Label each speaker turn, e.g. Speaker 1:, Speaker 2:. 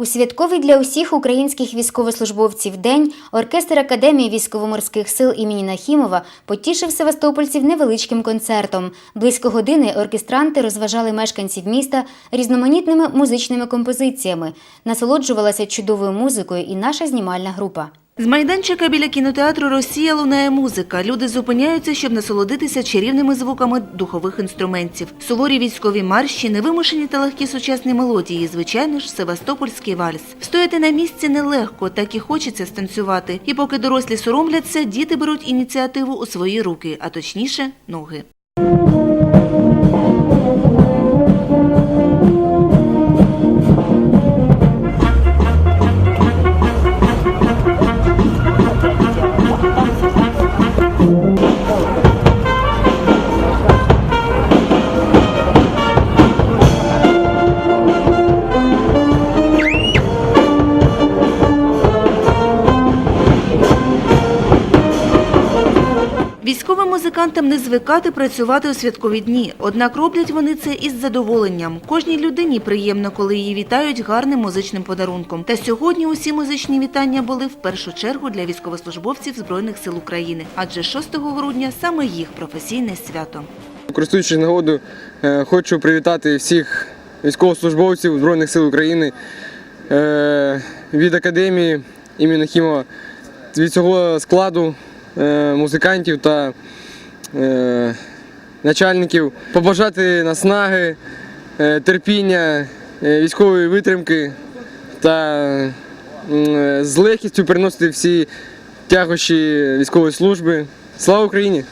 Speaker 1: У святковий для усіх українських військовослужбовців день оркестр Академії військово-морських сил імені Нахімова потішив севастопольців невеличким концертом. Близько години оркестранти розважали мешканців міста різноманітними музичними композиціями. Насолоджувалася чудовою музикою і наша знімальна група.
Speaker 2: З майданчика біля кінотеатру Росія лунає музика. Люди зупиняються, щоб насолодитися чарівними звуками духових інструментів. Суворі військові марші, невимушені та легкі сучасні мелодії, звичайно ж, севастопольський вальс. Стояти на місці нелегко, так і хочеться станцювати. І поки дорослі соромляться, діти беруть ініціативу у свої руки, а точніше ноги. Військовим музикантам не звикати працювати у святкові дні, однак роблять вони це із задоволенням. Кожній людині приємно, коли її вітають гарним музичним подарунком. Та сьогодні усі музичні вітання були в першу чергу для військовослужбовців Збройних сил України, адже 6 грудня саме їх професійне свято.
Speaker 3: Користуючись нагодою, е, хочу привітати всіх військовослужбовців Збройних сил України е, від академії імені Хімова, від цього складу музикантів та е, начальників, побажати наснаги, е, терпіння, е, військової витримки та е, з легкістю переносити всі тягощі військової служби. Слава Україні!